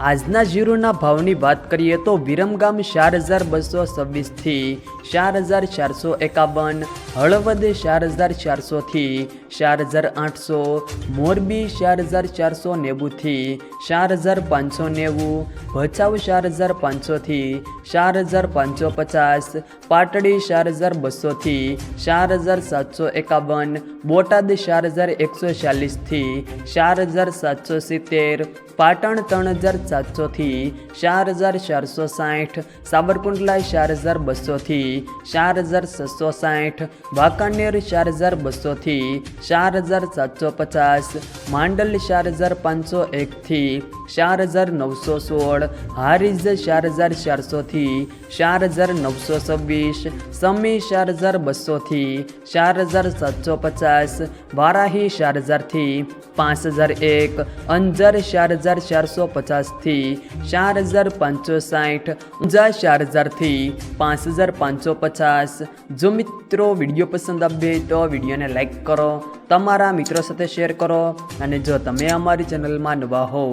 આજના જીરોના ભાવની વાત કરીએ તો વિરમગામ ચાર હજાર બસો છવ્વીસથી ચાર હજાર ચારસો એકાવન, હળવદ ચાર હજાર ચારસોથી ચાર હજાર આઠસો, મોરબી ચાર હજાર ચારસો નેવુંથી ચાર હજાર પાંચસો નેવું ભચાઉ ચાર હજાર પાંચસોથી ચાર હજાર પાંચસો પચાસ પાટડી ચાર હજાર બસોથી ચાર હજાર સાતસો એકાવન બોટાદ ચાર હજાર એકસો ચાલીસથી ચાર હજાર સાતસો સિત્તેર પાટણ ત્રણ હજાર સાતસોથી ચાર હજાર ચારસો સાઠ સાબરકુંડલા ચાર હજાર બસોથી ચાર હજાર છસો સાઠ વાંકાનેર ચાર હજાર બસોથી ચાર હજાર સાતસો પચાસ માંડલ ચાર હજાર પાંચસો એકથી ચાર હજાર નવસો સોળ હારીઝ ચાર હજાર ચારસોથી ચાર હજાર નવસો છવ્વીસ, સમી ચાર હજાર બસોથી ચાર હજાર સાતસો પચાસ, વારાહી ચાર હજારથી પાંચ હજાર એક, અંજર ચાર હજાર ચારસો પચાસથી ચાર હજાર પાંચસો સાઠ, ઊંઝા ચાર હજારથી પાંચ હજાર પાંચસો પચાસ. જો મિત્રો વીડિયો પસંદ આવે તો વિડીયોને લાઈક કરો, તમારા મિત્રો સાથે શેર કરો, અને જો તમે અમારી ચેનલમાં નવા હોવ